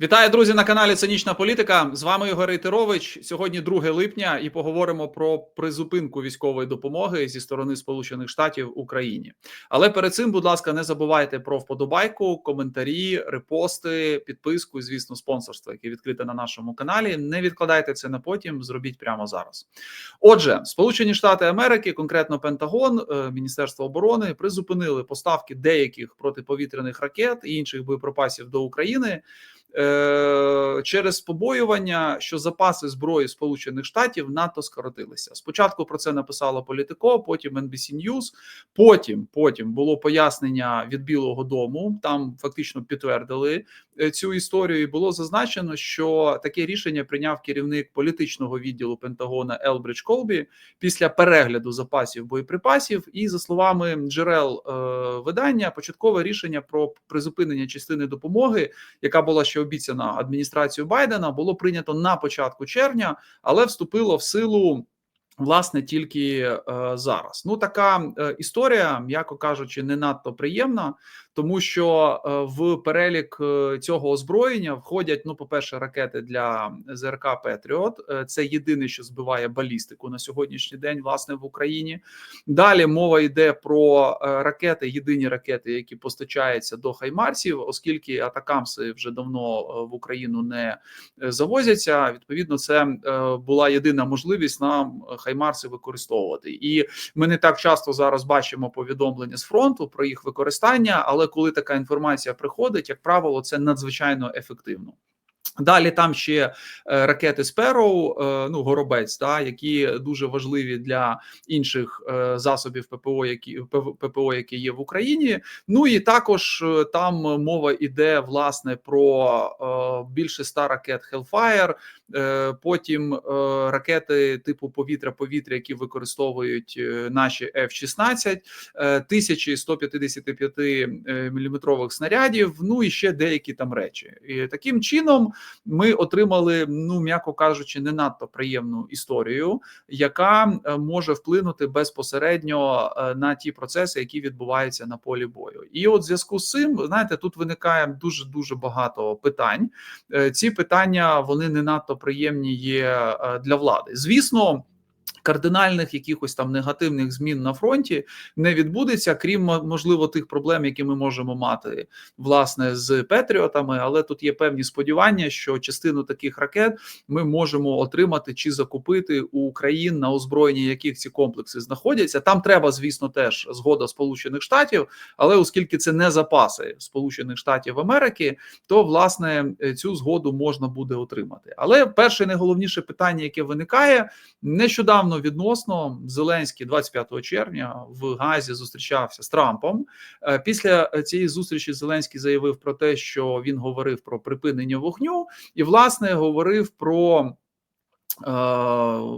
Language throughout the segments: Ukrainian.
Вітаю, друзі, на каналі Цинічна Політика. З вами Ігор Рейтерович. Сьогодні 2 липня, і поговоримо про призупинку військової допомоги зі сторони Сполучених Штатів Україні. Але перед цим, будь ласка, не забувайте про вподобайку, коментарі, репости, підписку і, звісно, спонсорство, яке відкрите на нашому каналі. Не відкладайте це на потім. Зробіть прямо зараз. Отже, Сполучені Штати Америки, конкретно Пентагон, е, Міністерство оборони, призупинили поставки деяких протиповітряних ракет і інших боєприпасів до України. Е, через побоювання, що запаси зброї Сполучених Штатів НАТО скоротилися. Спочатку про це написало Політико, потім NBC News, Потім потім було пояснення від Білого Дому. Там фактично підтвердили е, цю історію. і Було зазначено, що таке рішення прийняв керівник політичного відділу Пентагона Елбридж Колбі після перегляду запасів боєприпасів. І за словами джерел е, видання, початкове рішення про призупинення частини допомоги, яка була ще обіцяна адміністрацією Байдена, було прийнято на початку червня, але вступило в силу. Власне, тільки е, зараз. Ну, така е, історія, м'яко кажучи, не надто приємна, тому що е, в перелік е, цього озброєння входять: ну, по-перше, ракети для ЗРК Петріот. Е, це єдине, що збиває балістику на сьогоднішній день, власне, в Україні. Далі мова йде про ракети, єдині ракети, які постачаються до Хаймарсів, оскільки атакамси вже давно в Україну не завозяться. Відповідно, це була єдина можливість нам Хаймарси використовувати, і ми не так часто зараз бачимо повідомлення з фронту про їх використання, але коли така інформація приходить, як правило, це надзвичайно ефективно. Далі там ще е, ракети Спероу, ну горобець, та які дуже важливі для інших е, засобів ППО, які ППО, які є в Україні. Ну і також е, там мова йде власне про більше ста ракет Hellfire, потім ракети типу повітря-повітря, які використовують наші F-16, е, тисячі 155 міліметрових снарядів. Ну і ще деякі там речі. І таким чином ми отримали, ну м'яко кажучи, не надто приємну історію, яка е, може вплинути безпосередньо е, на ті процеси, які відбуваються на полі бою. І от в зв'язку з цим, знаєте, тут виникає дуже дуже багато питань. Е, ці питання вони не надто приємні є для влади. Звісно кардинальних якихось там негативних змін на фронті не відбудеться, крім можливо тих проблем, які ми можемо мати власне з Петріотами. Але тут є певні сподівання, що частину таких ракет ми можемо отримати чи закупити у країн на озброєнні, яких ці комплекси знаходяться. Там треба, звісно, теж згода Сполучених Штатів, але оскільки це не запаси Сполучених Штатів Америки, то власне цю згоду можна буде отримати. Але перше найголовніше питання, яке виникає нещодавно нещодавно відносно Зеленський 25 червня в Газі зустрічався з Трампом. Е, після цієї зустрічі Зеленський заявив про те, що він говорив про припинення вогню, і власне говорив про Е,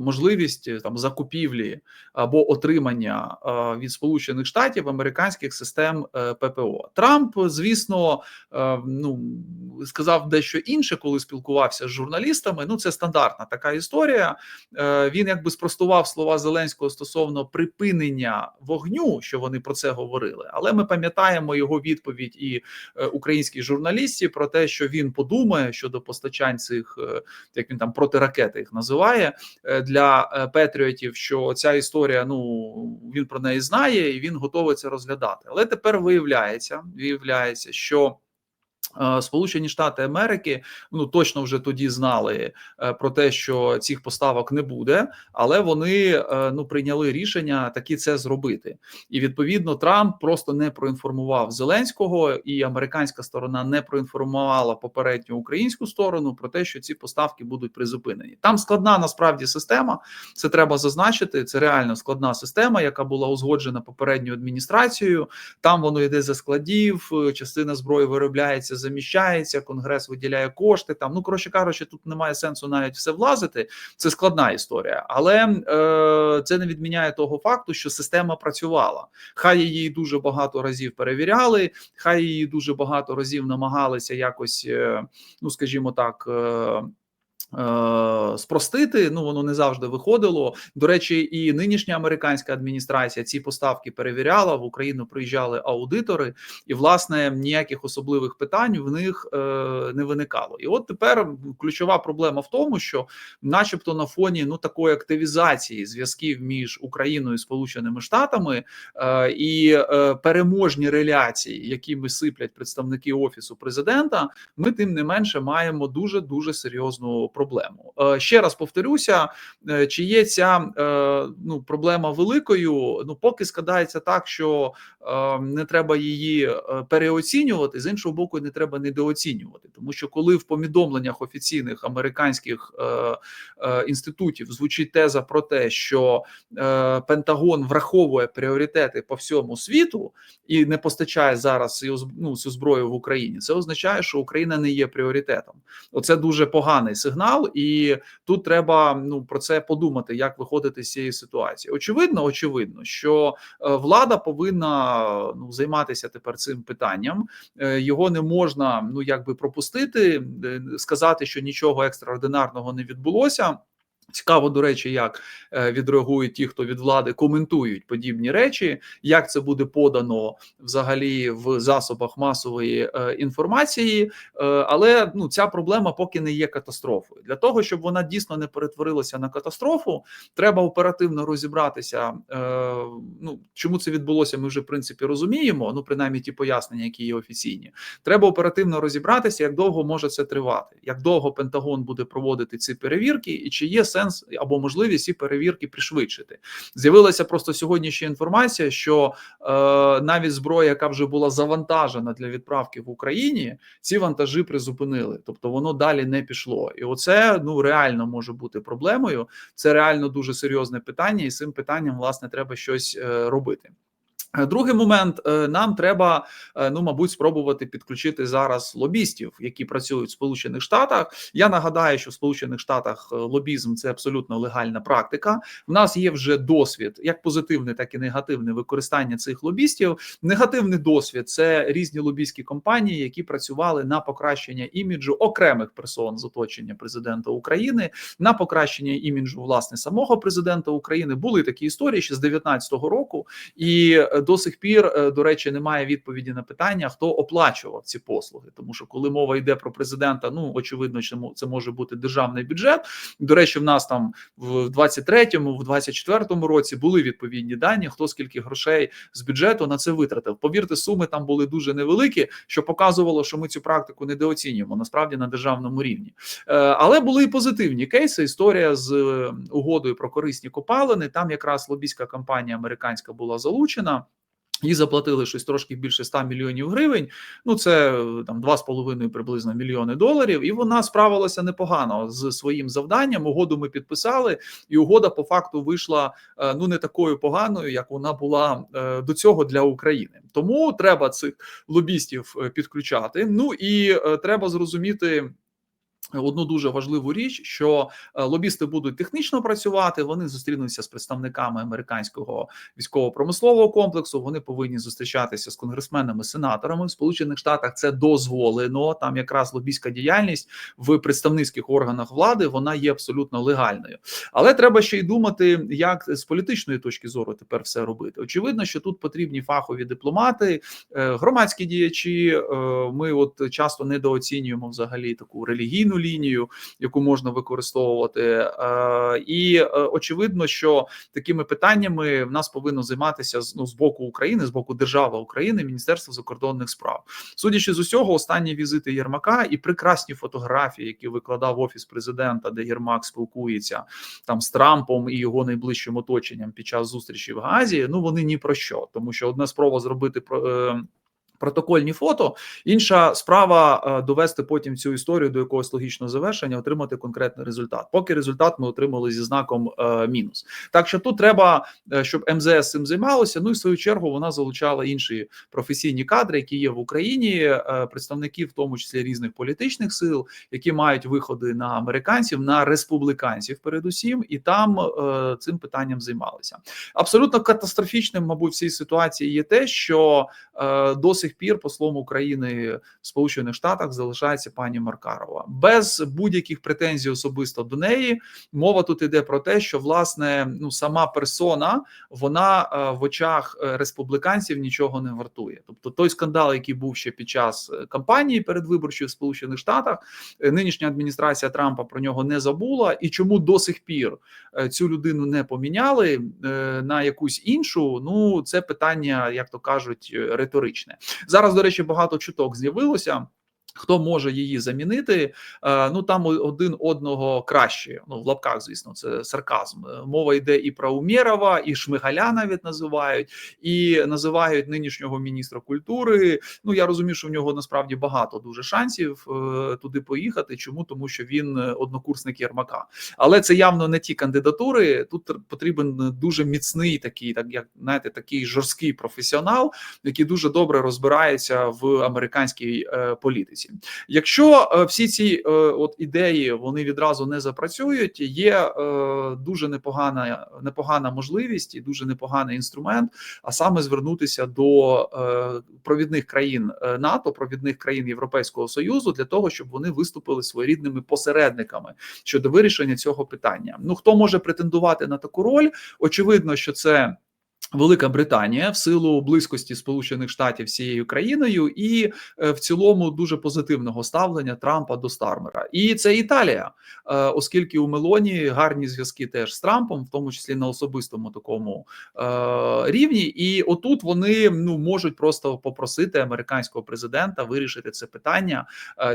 можливість е, там закупівлі або отримання е, від Сполучених Штатів американських систем ППО Трамп, звісно, ну сказав дещо інше, коли спілкувався з журналістами. Ну це стандартна така історія. Він якби спростував слова Зеленського стосовно припинення вогню, що вони про це говорили. Але ми пам'ятаємо його відповідь і українських журналістів про те, що він подумає щодо постачань цих як він там протиракети їх називає, називає е, для е, Петріотів, що ця історія, ну він про неї знає і він готовий це розглядати. Але тепер виявляється, виявляється, що Сполучені Штати Америки ну точно вже тоді знали е, про те, що цих поставок не буде, але вони е, ну прийняли рішення таки це зробити. І відповідно Трамп просто не проінформував Зеленського, і американська сторона не проінформувала попередню українську сторону про те, що ці поставки будуть призупинені. Там складна насправді система. Це треба зазначити. Це реально складна система, яка була узгоджена попередньою адміністрацією. Там воно йде за складів, частина зброї виробляється заміщається, конгрес виділяє кошти. Там ну коротше кажучи, тут немає сенсу навіть все влазити. Це складна історія, але е, це не відміняє того факту, що система працювала. Хай її дуже багато разів перевіряли, хай її дуже багато разів намагалися якось, е, ну скажімо так. Е, спростити, ну воно не завжди виходило. До речі, і нинішня американська адміністрація ці поставки перевіряла. В Україну приїжджали аудитори, і власне ніяких особливих питань в них е, не виникало. І от тепер ключова проблема в тому, що, начебто, на фоні ну такої активізації зв'язків між Україною і Сполученими Штатами е, і е, переможні реляції, якими сиплять представники офісу президента, ми тим не менше маємо дуже дуже серйозну проблему. Е, Ще раз повторюся, е, чи є ця е, ну проблема великою? Ну поки складається так, що не треба її переоцінювати. З іншого боку, не треба недооцінювати, тому що коли в повідомленнях офіційних американських інститутів звучить теза про те, що Пентагон враховує пріоритети по всьому світу і не постачає зараз ну, зброю в Україні, це означає, що Україна не є пріоритетом. Оце дуже поганий сигнал, і тут треба ну про це подумати, як виходити з цієї ситуації. Очевидно, очевидно, що е, влада повинна ну займатися тепер цим питанням. Е, Його не можна ну якби пропустити, е, сказати, що нічого екстраординарного не відбулося. Цікаво, до речі, як е, відреагують ті, хто від влади коментують подібні речі, як це буде подано взагалі в засобах масової е, інформації. Е, але ну ця проблема поки не є катастрофою. Для того щоб вона дійсно не перетворилася на катастрофу, треба оперативно розібратися. Ну чому це відбулося, ми вже в принципі розуміємо. Ну, принаймні ті пояснення, які є офіційні. Треба оперативно розібратися, як довго може це тривати, як довго Пентагон буде проводити ці перевірки, і чи є сенс або можливість і перевірки пришвидшити. З'явилася просто сьогодні ще інформація, що е, навіть зброя, яка вже була завантажена для відправки в Україні, ці вантажі призупинили, тобто воно далі не пішло. І оце ну реально може бути проблемою. Це реально дуже серйозне питання, і з цим питанням власне треба щось е, робити. Е, Другий момент е, нам треба, е, ну мабуть, спробувати підключити зараз лобістів, які працюють в Сполучених Штатах. Я нагадаю, що в Сполучених Штатах лобізм це абсолютно легальна практика. У нас є вже досвід, як позитивний, так і негативний використання цих лобістів. Негативний досвід це різні лобістські компанії, які працювали на покращення іміджу окремих персон з оточення президента України, на покращення іміджу власне самого президента України. Були такі історії ще з 19-го року і. До сих пір, е, до речі, немає відповіді на питання, хто оплачував ці послуги. Тому що коли мова йде про президента, ну очевидно, що це може бути державний бюджет. До речі, в нас там в 23-му, в 24-му році були відповідні дані, хто скільки грошей з бюджету на це витратив. Повірте, суми там були дуже невеликі, що показувало, що ми цю практику недооцінюємо насправді на державному рівні. Е, Але були і позитивні кейси. Історія з е, угодою про корисні копалини. Там якраз лобійська кампанія американська була залучена. Їй заплатили щось трошки більше 100 мільйонів гривень. Ну це е, там 2,5 приблизно мільйони доларів. І вона справилася непогано з своїм завданням. Угоду ми підписали, і угода по факту вийшла е, ну не такою поганою, як вона була е, до цього для України. Тому треба цих лобістів підключати. Ну і треба зрозуміти. Одну дуже важливу річ, що е, лобісти будуть технічно працювати. Вони зустрінуться з представниками американського військово-промислового комплексу. Вони повинні зустрічатися з конгресменами, сенаторами в Сполучених Штатах. Це дозволено. Там якраз лобійська діяльність в представницьких органах влади вона є абсолютно легальною. Але треба ще й думати, як з політичної точки зору тепер все робити. Очевидно, що тут потрібні фахові дипломати, е, громадські діячі. е, Ми от часто недооцінюємо взагалі таку релігійну лінію, яку можна використовувати. Е, І е, очевидно, що такими питаннями в нас повинно займатися ну, з боку України, з боку держави України, Міністерство закордонних справ. Судячи з усього, останні візити Єрмака і прекрасні фотографії, які викладав офіс президента, де Єрмак спілкується там з Трампом і його найближчим оточенням під час зустрічі в Газі. Ну вони ні про що, тому що одна спроба зробити про. Протокольні фото, інша справа е, довести потім цю історію до якогось логічного завершення, отримати конкретний результат. Поки результат ми отримали зі знаком е, мінус. Так що тут треба, е, щоб МЗС цим займалося. Ну і в свою чергу вона залучала інші професійні кадри, які є в Україні, представників, в тому числі різних політичних сил, які мають виходи на американців, на республіканців, передусім, і там цим питанням займалися. Абсолютно катастрофічним, мабуть, в цій ситуації є те, що е, до сих пір послом України в Сполучених Штатах залишається пані Маркарова без будь-яких претензій особисто до неї. Мова тут іде про те, що власне ну сама персона вона е, в очах е, республіканців нічого не вартує. Тобто той скандал, який був ще під час е, кампанії передвиборчої в Сполучених Штатах, нинішня адміністрація Трампа про нього не забула, і чому до сих пір цю людину не поміняли на якусь іншу. Ну це питання, як то кажуть, риторичне. Зараз, до речі, багато чуток з'явилося. Хто може її замінити? Е, Ну там один одного краще. Ну в лапках, звісно, це сарказм. Е, Мова йде і про Умєрова, і Шмигаля навіть називають, і називають нинішнього міністра культури. Ну я розумію, що в нього насправді багато дуже шансів е, туди поїхати. Чому тому, що він однокурсник Єрмака, але це явно не ті кандидатури. Тут потрібен дуже міцний такий, так як знаєте, такий жорсткий професіонал, який дуже добре розбирається в американській е, політиці. Якщо е, всі ці е, от ідеї вони відразу не запрацюють, є е, дуже непогана непогана можливість і дуже непоганий інструмент, а саме звернутися до провідних країн НАТО, провідних країн Європейського союзу для того, щоб вони виступили своєрідними посередниками щодо вирішення цього питання. Ну хто може претендувати на таку роль? Очевидно, що це. Велика Британія в силу близькості Сполучених Штатів з цією країною, і е, в цілому дуже позитивного ставлення Трампа до Стармера. І це Італія, е, оскільки у Мелоні гарні зв'язки теж з Трампом, в тому числі на особистому такому е, рівні. І отут вони ну можуть просто попросити американського президента вирішити це питання,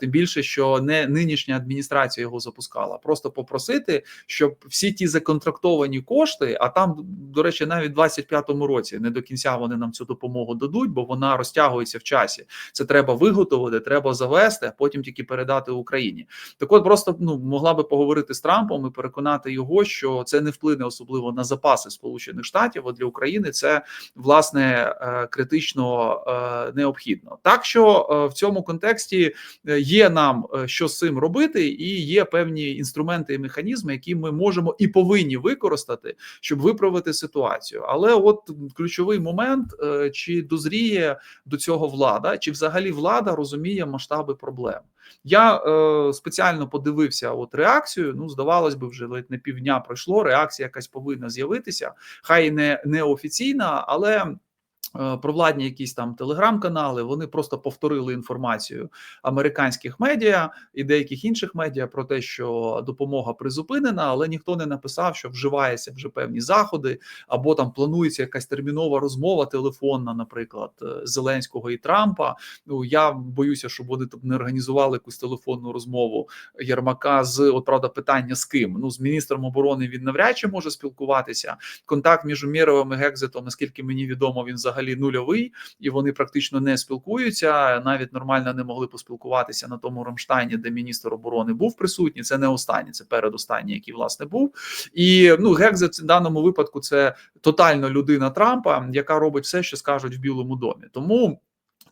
тим більше, що не нинішня адміністрація його запускала, просто попросити, щоб всі ті законтрактовані кошти, а там, до речі, навіть 25 році не до кінця вони нам цю допомогу дадуть, бо вона розтягується в часі. Це треба виготовити, треба завести, а потім тільки передати Україні. Так, от просто ну могла би поговорити з Трампом і переконати його, що це не вплине особливо на запаси Сполучених Штатів. А для України це власне е, критично е, необхідно. Так що е, в цьому контексті є нам що з цим робити, і є певні інструменти і механізми, які ми можемо і повинні використати, щоб виправити ситуацію. Але от ключовий момент: чи дозріє до цього влада, чи взагалі влада розуміє масштаби проблем. Я е, спеціально подивився от реакцію. Ну, здавалось би, вже ледь не півдня пройшло. Реакція якась повинна з'явитися, хай не, не офіційна, але. Провладні якісь там телеграм-канали вони просто повторили інформацію американських медіа і деяких інших медіа про те, що допомога призупинена, але ніхто не написав, що вживається вже певні заходи, або там планується якась термінова розмова телефонна, наприклад, Зеленського і Трампа. Ну я боюся, щоб вони там не організували якусь телефонну розмову Єрмака з от правда питання з ким. Ну з міністром оборони він навряд чи може спілкуватися. Контакт між Умєровим і Гекзитом, наскільки мені відомо, він взагалі взагалі нульовий, і вони практично не спілкуються. Навіть нормально не могли поспілкуватися на тому Рамштайні, де міністр оборони був присутній. Це не останній, це передостанній, який власне був. І ну Гекзет в даному випадку це тотально людина Трампа, яка робить все, що скажуть в Білому домі. Тому.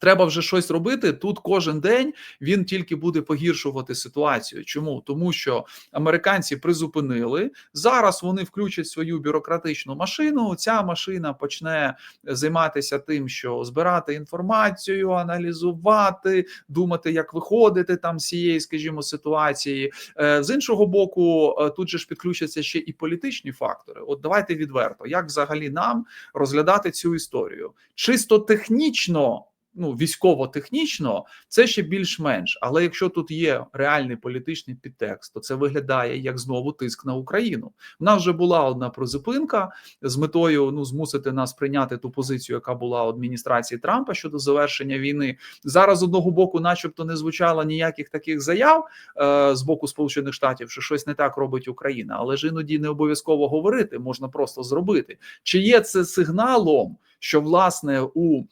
Треба вже щось робити тут. Кожен день він тільки буде погіршувати ситуацію. Чому тому, що американці призупинили зараз? Вони включать свою бюрократичну машину. Ця машина почне займатися тим, що збирати інформацію, аналізувати, думати, як виходити там з цієї, скажімо, ситуації. Е, з іншого боку, е, тут же ж підключаться ще і політичні фактори. От давайте відверто, як взагалі нам розглядати цю історію чисто технічно ну військово-технічно, це ще більш-менш. Але якщо тут є реальний політичний підтекст, то це виглядає як знову тиск на Україну. У нас вже була одна призупинка з метою ну змусити нас прийняти ту позицію, яка була у адміністрації Трампа щодо завершення війни. Зараз з одного боку, начебто, не звучало ніяких таких заяв е, з боку Сполучених Штатів, що щось не так робить Україна, але ж іноді не обов'язково говорити, можна просто зробити. Чи є це сигналом, що власне у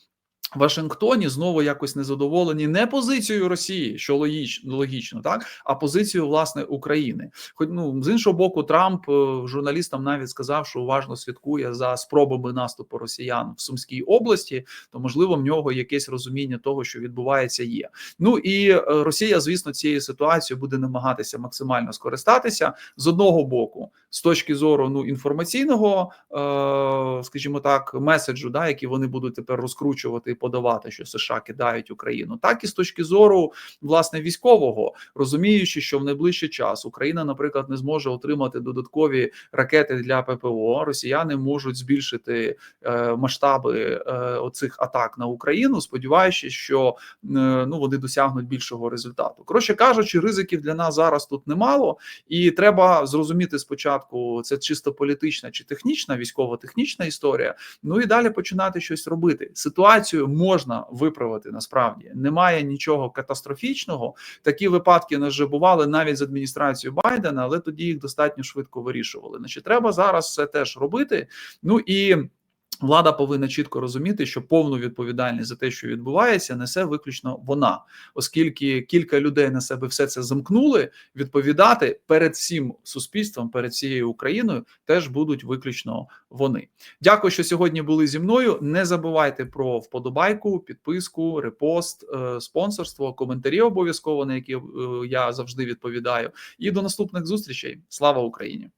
Вашингтоні знову якось незадоволені не позицією Росії, що логічно, логічно, так а позицією власне України. Хоч ну з іншого боку, Трамп е, журналістам навіть сказав, що уважно слідкує за спробами наступу росіян в Сумській області, то можливо в нього якесь розуміння того, що відбувається, є. Ну і е, Росія, звісно, цією ситуацією буде намагатися максимально скористатися з одного боку, з точки зору ну інформаційного, е, скажімо так, меседжу, да, який вони будуть тепер розкручувати подавати, що США кидають Україну, так і з точки зору власне військового, розуміючи, що в найближчий час Україна, наприклад, не зможе отримати додаткові ракети для ППО. Росіяни можуть збільшити е, масштаби е, оцих атак на Україну, сподіваючись, що е, ну вони досягнуть більшого результату. Коротше кажучи, ризиків для нас зараз тут немало, і треба зрозуміти спочатку, це чисто політична чи технічна, військово-технічна історія. Ну і далі починати щось робити. Ситуацію можна виправити насправді. Немає нічого катастрофічного. Такі випадки нас вже бували навіть з адміністрацією Байдена, але тоді їх достатньо швидко вирішували. Значить, треба зараз це теж робити. Ну і. Влада повинна чітко розуміти, що повну відповідальність за те, що відбувається, несе виключно вона, оскільки кілька людей на себе все це замкнули. Відповідати перед всім суспільством, перед всією Україною теж будуть виключно вони. Дякую, що сьогодні були зі мною. Не забувайте про вподобайку, підписку, репост, е, спонсорство, коментарі обов'язково на які е, я завжди відповідаю. І до наступних зустрічей. Слава Україні!